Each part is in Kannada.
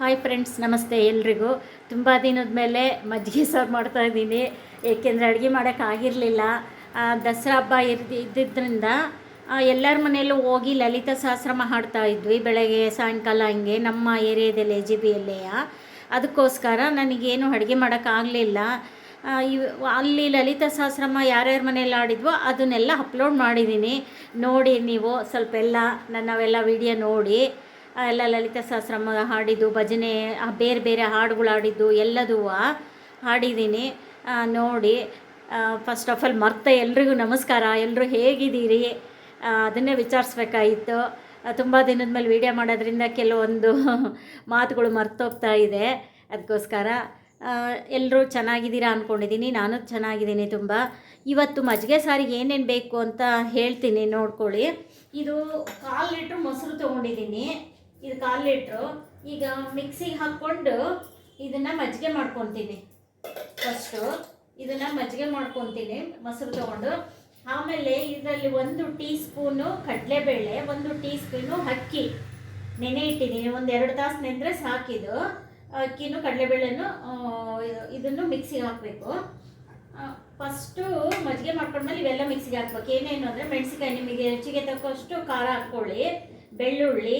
ಹಾಯ್ ಫ್ರೆಂಡ್ಸ್ ನಮಸ್ತೆ ಎಲ್ರಿಗೂ. ತುಂಬ ದಿನದ ಮೇಲೆ ಮಜ್ಜಿಗೆ ಸಾರು ಮಾಡ್ತಾ ಇದ್ದೀನಿ. ಏಕೆಂದರೆ ಅಡುಗೆ ಮಾಡೋಕ್ಕಾಗಿರಲಿಲ್ಲ ದಸರಾ ಹಬ್ಬ ಇರ್ದು ಇದ್ದಿದ್ದರಿಂದ ಎಲ್ಲರ ಮನೆಯಲ್ಲೂ ಹೋಗಿ ಲಲಿತ ಸಹಸ್ರಮ ಹಾಡ್ತಾ ಇದ್ವಿ ಬೆಳಗ್ಗೆ, ಸಾಯಂಕಾಲ ಹಂಗೆ ನಮ್ಮ ಏರಿಯಾದಲ್ಲಿ ಎ ಜಿ ಬಿಯಲ್ಲೆಯ ಅದಕ್ಕೋಸ್ಕರ ನನಗೇನು ಅಡುಗೆ ಮಾಡೋಕ್ಕಾಗಲಿಲ್ಲ ಇವ್ ಅಲ್ಲಿ ಲಲಿತ ಸಹಸ್ರಮ ಯಾರ್ಯಾರ ಮನೆಯಲ್ಲಿ ಆಡಿದ್ವೋ ಅದನ್ನೆಲ್ಲ ಅಪ್ಲೋಡ್ ಮಾಡಿದ್ದೀನಿ. ನೋಡಿ ನೀವು ಸ್ವಲ್ಪ ಎಲ್ಲ ನನ್ನವೆಲ್ಲ ವಿಡಿಯೋ ನೋಡಿ. ಎಲ್ಲ ಲಲಿತಾ ಸಹಸ್ರಮ್ಮ ಹಾಡಿದ್ದು, ಭಜನೆ ಬೇರೆ ಬೇರೆ ಹಾಡುಗಳು ಹಾಡಿದ್ದು, ಎಲ್ಲದೂ ಹಾಡಿದ್ದೀನಿ. ನೋಡಿ ಫಸ್ಟ್ ಆಫ್ ಆಲ್ ಮರ್ತೆ ಎಲ್ರಿಗೂ ನಮಸ್ಕಾರ. ಎಲ್ಲರೂ ಹೇಗಿದ್ದೀರಿ? ಅದನ್ನೇ ವಿಚಾರಿಸ್ಬೇಕಾಗಿತ್ತು. ತುಂಬ ದಿನದ ಮೇಲೆ ವೀಡಿಯೋ ಮಾಡೋದ್ರಿಂದ ಕೆಲವೊಂದು ಮಾತುಗಳು ಮರ್ತೋಗ್ತಾ ಇದೆ. ಅದಕ್ಕೋಸ್ಕರ ಎಲ್ಲರೂ ಚೆನ್ನಾಗಿದ್ದೀರಾ ಅಂದ್ಕೊಂಡಿದ್ದೀನಿ ನಾನು ಚೆನ್ನಾಗಿದ್ದೀನಿ ತುಂಬ. ಇವತ್ತು ಮಜ್ಜಿಗೆ ಸಾರಿಗೆ ಏನೇನು ಬೇಕು ಅಂತ ಹೇಳ್ತೀನಿ, ನೋಡ್ಕೊಳ್ಳಿ. ಇದು ಕಾಲು ಲೀಟ್ರ್ ಮೊಸರು ತೊಗೊಂಡಿದ್ದೀನಿ. ಇದು ಕಾಲು ಲೀಟ್ರು ಈಗ ಮಿಕ್ಸಿಗೆ ಹಾಕ್ಕೊಂಡು ಇದನ್ನು ಮಜ್ಜಿಗೆ ಮಾಡ್ಕೊತೀನಿ. ಫಸ್ಟು ಇದನ್ನು ಮಜ್ಜಿಗೆ ಮಾಡ್ಕೊತೀನಿ, ಮೊಸರು ತೊಗೊಂಡು. ಆಮೇಲೆ ಇದರಲ್ಲಿ ಒಂದು ಟೀ ಸ್ಪೂನು ಕಡಲೆಬೇಳೆ, ಒಂದು ಟೀ ಸ್ಪೂನು ಅಕ್ಕಿ. ನೆನೆ ಇಟ್ಟಿದ್ದೀನಿ, ಒಂದು ಎರಡು ತಾಸು ನೆಂದರೆ ಸಾಕಿದು ಅಕ್ಕಿನೂ ಕಡಲೆಬೇಳೆನೂ ಇದನ್ನು ಮಿಕ್ಸಿಗೆ ಹಾಕಬೇಕು. ಫಸ್ಟು ಮಜ್ಜಿಗೆ ಮಾಡ್ಕೊಂಡ್ಮೇಲೆ ಇವೆಲ್ಲ ಮಿಕ್ಸಿಗೆ ಹಾಕ್ಬೇಕು. ಏನೇನು ಅಂದರೆ ಮೆಣಸಿನ್ಕಾಯಿ, ನಿಮಗೆ ರುಚಿಗೆ ತಕ್ಕಷ್ಟು ಖಾರ ಹಾಕ್ಕೊಳ್ಳಿ, ಬೆಳ್ಳುಳ್ಳಿ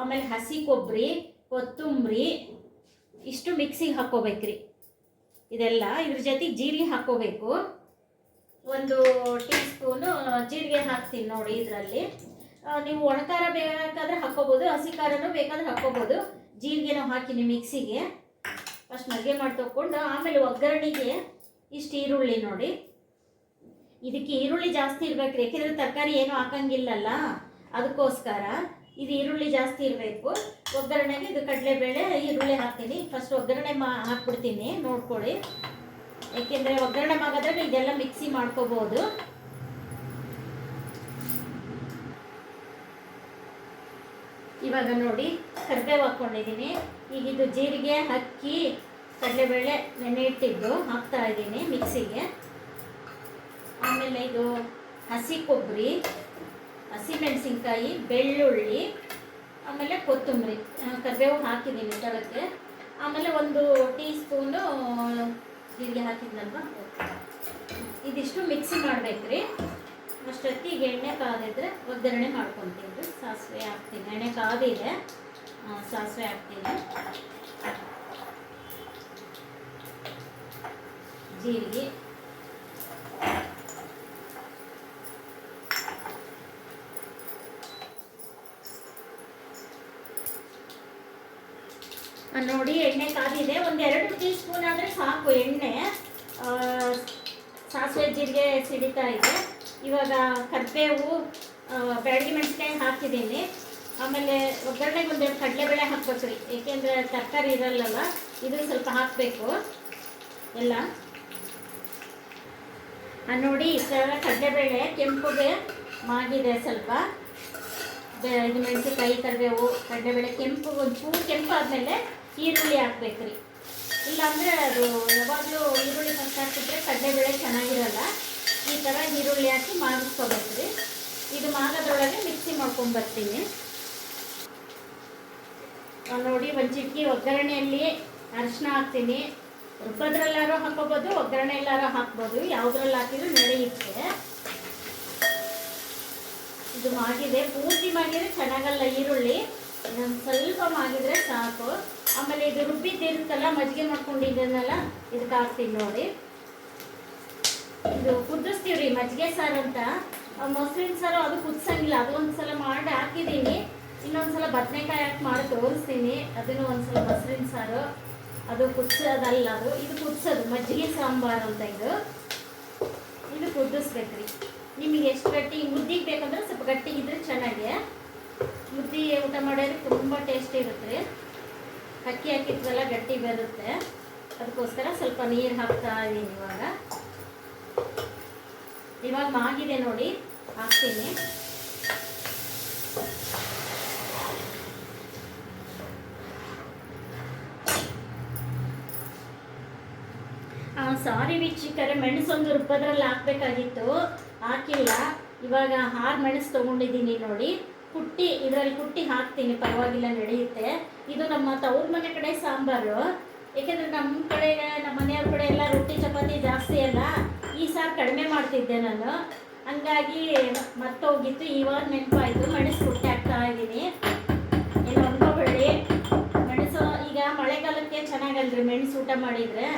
ಆಮೇಲೆ ಹಸಿ ಕೊಬ್ಬರಿ ಕೊತ್ತಂಬರಿ, ಇಷ್ಟು ಮಿಕ್ಸಿಗೆ ಹಾಕ್ಕೋಬೇಕ್ರಿ. ಇದೆಲ್ಲ ಇದ್ರ ಜೊತೆಗೆ ಜೀರಿಗೆ ಹಾಕ್ಕೋಬೇಕು. ಒಂದು ಟೀ ಸ್ಪೂನು ಜೀರಿಗೆ ಹಾಕ್ತೀನಿ ನೋಡಿ ಇದರಲ್ಲಿ. ನೀವು ಒಣಕಾರ ಬೇಕಾದ್ರೆ ಹಾಕ್ಕೋಬೋದು, ಹಸಿ ಖಾರನೂ ಬೇಕಾದ್ರೆ ಹಾಕ್ಕೋಬೋದು. ಜೀರಿಗೆನೂ ಹಾಕಿನಿ ಮಿಕ್ಸಿಗೆ ಫಸ್ಟ್ ಮಜ್ಜಿಗೆ ಮಾಡಿ ತಗೊಂಡು ಆಮೇಲೆ ಒಗ್ಗರಣೆಗೆ ಇಷ್ಟು ಈರುಳ್ಳಿ ನೋಡಿ. ಇದಕ್ಕೆ ಈರುಳ್ಳಿ ಜಾಸ್ತಿ ಇರ್ಬೇಕ್ರಿ, ಯಾಕೆಂದ್ರೆ ತರಕಾರಿ ಏನು ಹಾಕಂಗಿಲ್ಲಲ್ಲ. ಅದಕ್ಕೋಸ್ಕರ ಇದು ಈರುಳ್ಳಿ ಜಾಸ್ತಿ ಇರಬೇಕು. ಒಗ್ಗರಣೆಗೆ ಇದು ಕಡಲೆಬೇಳೆ, ಈರುಳ್ಳಿ ಹಾಕ್ತೀನಿ. ಫಸ್ಟ್ ಒಗ್ಗರಣೆ ಮಾ ಹಾಕ್ಬಿಡ್ತೀನಿ. ನೋಡ್ಕೊಳ್ಳಿ. ಯಾಕೆಂದರೆ ಒಗ್ಗರಣೆ ಮಾಡೋದ್ರೆ ಇದೆಲ್ಲ ಮಿಕ್ಸಿ ಮಾಡ್ಕೋಬೋದು. ಇವಾಗ ನೋಡಿ, ಕರಿಬೇವು ಹಾಕ್ಕೊಂಡಿದ್ದೀನಿ. ಈಗ ಇದು ಜೀರಿಗೆ ಅಕ್ಕಿ, ಕಡಲೆಬೇಳೆ, ನೆನೆ ಇಟ್ಟಿದ್ದು ಹಾಕ್ತಾ ಇದ್ದೀನಿ ಮಿಕ್ಸಿಗೆ ಆಮೇಲೆ ಇದು ಹಸಿ ಕೊಬ್ಬರಿ. ಹಸಿಮೆಣಸಿನ್ಕಾಯಿ, ಬೆಳ್ಳುಳ್ಳಿ, ಆಮೇಲೆ ಕೊತ್ತಂಬರಿ. ಕರಿಬೇವು ಹಾಕಿದ್ದೀನಿ ತಳಕ್ಕೆ ಆಮೇಲೆ ಒಂದು ಟೀ ಸ್ಪೂನು ಜೀರಿಗೆ ಹಾಕಿದ್ನಲ್ವ? ಇದಿಷ್ಟು ಮಿಕ್ಸಿ ಮಾಡ್ಬೇಕ್ರಿ. ಅಷ್ಟೊತ್ತಿಗೆ ಎಣ್ಣೆ ಕಾದಿದ್ರೆ ಒಗ್ಗರಣೆ ಮಾಡ್ಕೊತೀನಿ ಸಾಸಿವೆ ಹಾಕ್ತೀನಿ. ಎಣ್ಣೆ ಕಾದಿದೆ. ಸಾಸಿವೆ ಹಾಕ್ತೀನಿ. ಜೀರಿಗೆ. ನೋಡಿ, ಎಣ್ಣೆ ಕಾದಿದೆ ಒಂದು ಎರಡು ಟೀ ಸ್ಪೂನ್ ಆದರೆ ಸಾಕು ಎಣ್ಣೆ. ಸಾಸಿವೆ ಜೀರಿಗೆ ಸಿಡಿತಾ ಇದೆ. ಇವಾಗ ಕರ್ಬೇವು ಬೆಳಗ್ಗೆ ಮೆಣಸಿನ್ಕಾಯಿ ಹಾಕಿದ್ದೀನಿ. ಆಮೇಲೆ ಒಗ್ಗರಣೆಗೆ ಒಂದೆರಡು ಕಡಲೆಬೇಳೆ ಹಾಕ್ಬೇಕ್ರಿ ಏಕೆಂದರೆ ತರಕಾರಿ ಇರಲ್ಲಲ್ಲ ಇದು ಸ್ವಲ್ಪ ಹಾಕಬೇಕು. ಎಲ್ಲ. ನೋಡಿ, ಈ ಥರ ಕಡಲೆಬೇಳೆ ಕೆಂಪುಗೆ ಮಾಗಿದೆ ಸ್ವಲ್ಪ. ಇದು ಮೆಣಸಿನ್ಕಾಯಿ, ಕರಿಬೇವು, ಕಡಲೆಬೇಳೆ ಕೆಂಪು, ಒಂದು ಪೂ ಕೆಂಪು ಆದಮೇಲೆ ಈರುಳ್ಳಿ ಹಾಕ್ಬೇಕ್ರಿ ಇಲ್ಲಾಂದರೆ ಅದು ಯಾವಾಗಲೂ ಈರುಳ್ಳಿ ಫಸ್ಟ್ ಹಾಕಿದ್ರೆ ಕಡಲೆಬೇಳೆ ಚೆನ್ನಾಗಿರಲ್ಲ. ಈ ಥರ ಈರುಳ್ಳಿ ಹಾಕಿ ಮಾಗಿಸ್ಕೋಬೇಕ್ರಿ ಇದು ಮಾಗೋದ್ರೊಳಗೆ ಮಿಕ್ಸಿ ಮಾಡ್ಕೊಂಬರ್ತೀನಿ ನೋಡಿ ಒಂದು ಚಿಟಕಿ ಒಗ್ಗರಣೆಯಲ್ಲಿ ಅರಿಶಿನ ಹಾಕ್ತೀನಿ. ರುಬ್ಬದ್ರಲ್ಲಾರು ಹಾಕೋಬೋದು ಒಗ್ಗರಣೆ ಎಲ್ಲಾರು ಹಾಕ್ಬೋದು. ಯಾವುದ್ರಲ್ಲಿ ಹಾಕಿದ್ರು ನಡೆಯುತ್ತೆ ಇದು ಮಾಗಿದೆ. ಪೂರ್ತಿ ಮಾಡಿದ್ರೆ ಚೆನ್ನಾಗಲ್ಲ ಈರುಳ್ಳಿ. ಇನ್ನೊಂದು ಸ್ವಲ್ಪ ಮಾಡಿದ್ರೆ ಸಾಕು. ಆಮೇಲೆ ಇದು ರುಬ್ಬಿದ್ದಿರುತ್ತಲ್ಲ ಮಜ್ಜಿಗೆ ಮಾಡ್ಕೊಂಡಿದ್ದನ್ನೆಲ್ಲ ಇದಕ್ಕೆ ಹಾಕ್ತೀನಿ ನೋಡಿ. ಇದು ಕುದಿಸ್ತೀವ್ರಿ ರೀ ಮಜ್ಜಿಗೆ ಸಾರು ಅಂತ. ಮೊಸರಿನ ಸಾರು ಅದು ಕುದಿಸಂಗಿಲ್ಲ, ಅದು ಒಂದ್ಸಲ ಮಾಡಿ ಹಾಕಿದ್ದೀನಿ. ಇನ್ನೊಂದ್ಸಲ ಬದನೆಕಾಯಿ ಹಾಕಿ ಮಾಡಿ ತೋರಿಸ್ತೀನಿ. ಅದನ್ನು ಒಂದ್ಸಲ ಮೊಸರಿನ ಸಾರು. ಅದು ಕುದಿಸೋದಲ್ಲ, ಅದು ಇದು ಕುದಿಸೋದು, ಮಜ್ಜಿಗೆ ಸಾಂಬಾರು ಅಂತ ಇದು. ಇದು ಕುದಿಸ್ಬೇಕ್ರಿ ನಿಮಗೆ ಎಷ್ಟು ಗಟ್ಟಿ, ಮುದ್ದಿಗೆ ಬೇಕಂದ್ರೆ ಸ್ವಲ್ಪ ಗಟ್ಟಿಗಿದ್ರೆ ಚೆನ್ನಾಗಿ. ಮುದ್ದಿ ಊಟ ಮಾಡೋದ್ರೆ ತುಂಬ ಟೇಸ್ಟ್ ಇರುತ್ತೆ. ಅಕ್ಕಿ ಹಾಕಿದ್ವಲ್ಲ ಗಟ್ಟಿ ಬರುತ್ತೆ. ಅದಕ್ಕೋಸ್ಕರ ಸ್ವಲ್ಪ ನೀರು ಹಾಕ್ತಾ ಇದ್ದೀನಿ ಇವಾಗ. ಇವಾಗ ಮಾಗಿದೆ ನೋಡಿ, ಹಾಕ್ತೀನಿ. ಸಾರಿ ಮೆಣಸು ಒಂದು ರುಬ್ಬದ್ರಲ್ಲಿ ಹಾಕ್ಬೇಕಾಗಿತ್ತು. ಹಾಕಿಲ್ಲ. ಇವಾಗ ಆರು ಮೆಣಸು ತೊಗೊಂಡಿದ್ದೀನಿ ನೋಡಿ. ಕುಟ್ಟಿ, ಇದರಲ್ಲಿ ಕುಟ್ಟಿ ಹಾಕ್ತೀನಿ, ಪರವಾಗಿಲ್ಲ, ನಡೆಯುತ್ತೆ. ಇದು ನಮ್ಮ ತವ್ರ ಮನೆ ಕಡೆ ಸಾಂಬಾರು. ಏಕೆಂದರೆ ನಮ್ಮ ಕಡೆ ನಮ್ಮ ಮನೆಯವ್ರ ಕಡೆ ಎಲ್ಲ ರೊಟ್ಟಿ, ಚಪಾತಿ ಜಾಸ್ತಿ ಅಲ್ಲ. ಈ ಸಾರು ಕಡಿಮೆ ಮಾಡ್ತಿದ್ದೆ ನಾನು. ಹಂಗಾಗಿ ಮತ್ತೋಗಿತ್ತು ಇವಾಗ ನೆನಪಾಯಿತು. ಮೆಣಸು ಕುಟ್ಟಿ ಹಾಕ್ತಾ ಇದ್ದೀನಿ. ಏನು ಅನ್ಕೋಬೇಡಿ ಮೆಣಸು, ಈಗ ಮಳೆಗಾಲಕ್ಕೆ ಚೆನ್ನಾಗಲ್ರಿ ಮೆಣಸು ಊಟ ಮಾಡಿದರೆ?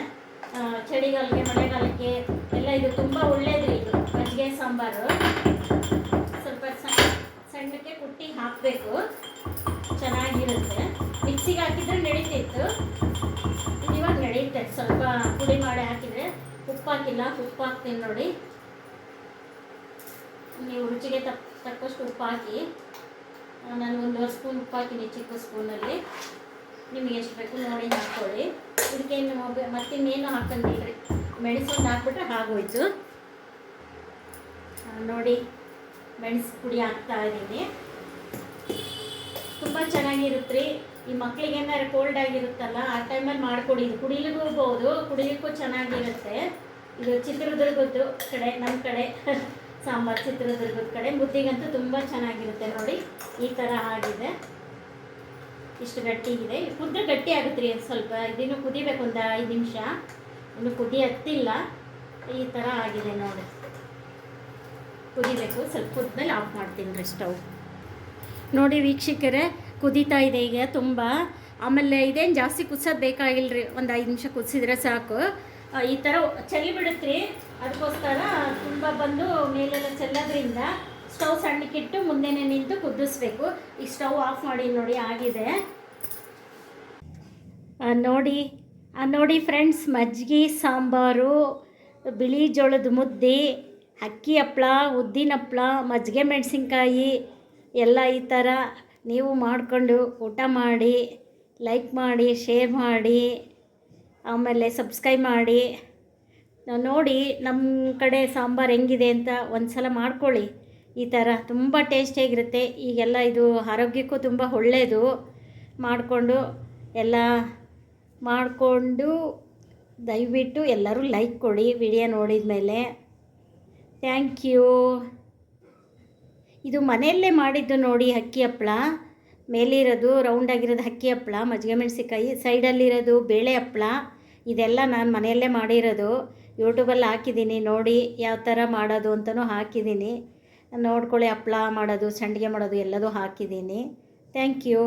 ಚಳಿಗಾಲಕ್ಕೆ, ಮಳೆಗಾಲಕ್ಕೆ ಎಲ್ಲ ಇದು ತುಂಬ ಒಳ್ಳೇದ್ರಿ ಇದು. ಮಜ್ಜಿಗೆ ಸಾಂಬಾರು. ಸಣ್ಣಕ್ಕೆ ಕುಟ್ಟಿ ಹಾಕಬೇಕು. ಚೆನ್ನಾಗಿರುತ್ತೆ. ಮಿಕ್ಸಿಗೆ ಹಾಕಿದ್ರೆ ನಡೀತಿತ್ತು. ಇವಾಗ ನಡೆಯುತ್ತೆ ಸ್ವಲ್ಪ ಪುಡಿ ಮಾಡಿ ಹಾಕಿದರೆ ಉಪ್ಪು ಹಾಕಿಲ್ಲ, ಉಪ್ಪು ಹಾಕ್ತೀನಿ ನೋಡಿ. ನೀವು ರುಚಿಗೆ ತಕ್ಕ ತಕ್ಕಷ್ಟು ಉಪ್ಪು ಹಾಕಿ, ನಾನು ಒಂದೂವರೆ ಸ್ಪೂನ್ ಉಪ್ಪು ಹಾಕಿನಿ ಚಿಕ್ಕ ಸ್ಪೂನಲ್ಲಿ. ನಿಮಗೆ ಎಷ್ಟು ಬೇಕು ನೋಡಿ ಹಾಕ್ಕೊಳ್ಳಿ ಇದಕ್ಕೇನು ಮತ್ತಿನ್ನೇನು ರೀ ಮೆಣಸೊಂದು ಹಾಕ್ಬಿಟ್ರೆ ಆಗೋಯ್ತು ನೋಡಿ. ಮೆಣಸು ಪುಡಿ ಹಾಕ್ತಾ ಇದ್ದೀನಿ. ತುಂಬ ಚೆನ್ನಾಗಿರುತ್ತೆ. ರೀ ಈ ಏನಾರು ಕೋಲ್ಡ್ ಆಗಿರುತ್ತಲ್ಲ, ಆ ಟೈಮಲ್ಲಿ ಮಾಡಿಕೊಡಿ. ಇದು ಕುಡಿಲಿಗೂ ಕುಡಿಲಿಕ್ಕೂ ಚೆನ್ನಾಗಿರುತ್ತೆ. ಇದು ಚಿತ್ರದುರ್ಗದ್ದು ಕಡೆ ನಮ್ಮ ಕಡೆ. ಸಾಂಬಾರು ಚಿತ್ರದುರ್ಗದ ಕಡೆ. ಮುದ್ದಿಗಂತೂ ತುಂಬ ಚೆನ್ನಾಗಿರುತ್ತೆ ನೋಡಿ. ಈ ಥರ ಆಗಿದೆ. ಇಷ್ಟು ಗಟ್ಟಿ ಇದೆ. ಕುದ್ರೆ ಗಟ್ಟಿ ಆಗುತ್ತೆ ರೀ ಸ್ವಲ್ಪ. ಇದನ್ನು ಕುದಿಬೇಕು ಒಂದು ಐದು ನಿಮಿಷ. ಇನ್ನು ಕುದಿ ಹತ್ತಿಲ್ಲ ಈ ಥರ ಆಗಿದೆ ನೋಡಿ. ಕುದಿಬೇಕು. ಸ್ವಲ್ಪ ಕುದ್ಮೇಲೆ ಆಫ್ ಮಾಡ್ತೀನಿ ರೀ ಸ್ಟವ್ ನೋಡಿ ವೀಕ್ಷಕರೇ, ಕುದೀತಾ ಇದೆ ಈಗ ತುಂಬ. ಆಮೇಲೆ ಇದೇನು ಜಾಸ್ತಿ ಕುದಿಸೋದು ಬೇಕಾಗಿಲ್ಲ ರೀ ಒಂದು ಐದು ನಿಮಿಷ ಕುದಿಸಿದ್ರೆ ಸಾಕು. ಈ ಥರ ಚಳಿ ಬಿಡುತ್ತೆ ಅದಕ್ಕೋಸ್ಕರ ತುಂಬ ಬಂದು ಮೇಲೆಲ್ಲ ಚೆಲ್ಲೋದ್ರಿಂದ ಸ್ಟವ್ ಸಣ್ಣಕ್ಕಿಟ್ಟು ಮುಂದೆನೇ ನಿಂತು ಕುದಿಸ್ಬೇಕು. ಈ ಸ್ಟವ್ ಆಫ್ ಮಾಡಿ ನೋಡಿ ಆಗಿದೆ. ನೋಡಿ ನೋಡಿ ಫ್ರೆಂಡ್ಸ್ ಮಜ್ಜಿಗೆ, ಸಾಂಬಾರು, ಬಿಳಿ ಜೋಳದ ಮುದ್ದೆ. ಅಕ್ಕಿ ಹಪ್ಳ, ಉದ್ದಿನ ಹಪ್ಳ, ಮಜ್ಜಿಗೆ ಮೆಣಸಿನ್ಕಾಯಿ ಎಲ್ಲ ಈ ಥರ ನೀವು ಮಾಡಿಕೊಂಡು ಊಟ ಮಾಡಿ ಲೈಕ್ ಮಾಡಿ ಶೇರ್ ಮಾಡಿ, ಆಮೇಲೆ ಸಬ್ಸ್ಕ್ರೈಬ್ ಮಾಡಿ. ನೋಡಿ ನಮ್ಮ ಕಡೆ ಸಾಂಬಾರು ಹೆಂಗಿದೆ ಅಂತ ಒಂದು ಸಲ ಮಾಡ್ಕೊಳ್ಳಿ. ಈ ಥರ ತುಂಬ ಟೇಸ್ಟಿಯಾಗಿರುತ್ತೆ ಈಗೆಲ್ಲ ಇದು ಆರೋಗ್ಯಕ್ಕೂ ತುಂಬ ಒಳ್ಳೆಯದು ಮಾಡಿಕೊಂಡು ಎಲ್ಲ ಮಾಡಿಕೊಂಡು ದಯವಿಟ್ಟು ಎಲ್ಲರೂ ಲೈಕ್ ಕೊಡಿ. ವಿಡಿಯೋ ನೋಡಿದ ಮೇಲೆ ಥ್ಯಾಂಕ್ ಯು ಇದು ಮನೆಯಲ್ಲೇ ಮಾಡಿದ್ದು ನೋಡಿ ಅಕ್ಕಿ ಹಪ್ಪಳ. ಮೇಲಿರೋದು ರೌಂಡ್ ಆಗಿರೋದು ಅಕ್ಕಿ ಹಪ್ಪಳ, ಮಜ್ಜಿಗೆ ಮೆಣಸಿನ್ಕಾಯಿ ಸೈಡಲ್ಲಿರೋದು ಬೇಳೆ ಹಪ್ಪಳ. ಇದೆಲ್ಲ ನಾನು ಮನೆಯಲ್ಲೇ ಮಾಡಿರೋದು. ಯೂಟ್ಯೂಬಲ್ಲಿ ಹಾಕಿದ್ದೀನಿ ನೋಡಿ ಯಾವ ಥರ ಮಾಡೋದು ಅಂತಲೂ ಹಾಕಿದ್ದೀನಿ. ನೋಡ್ಕೊಳ್ಳಿ ಹಪ್ಪಳ ಮಾಡೋದು, ಸಂಡಿಗೆ ಮಾಡೋದು ಎಲ್ಲದೂ ಹಾಕಿದ್ದೀನಿ. Thank you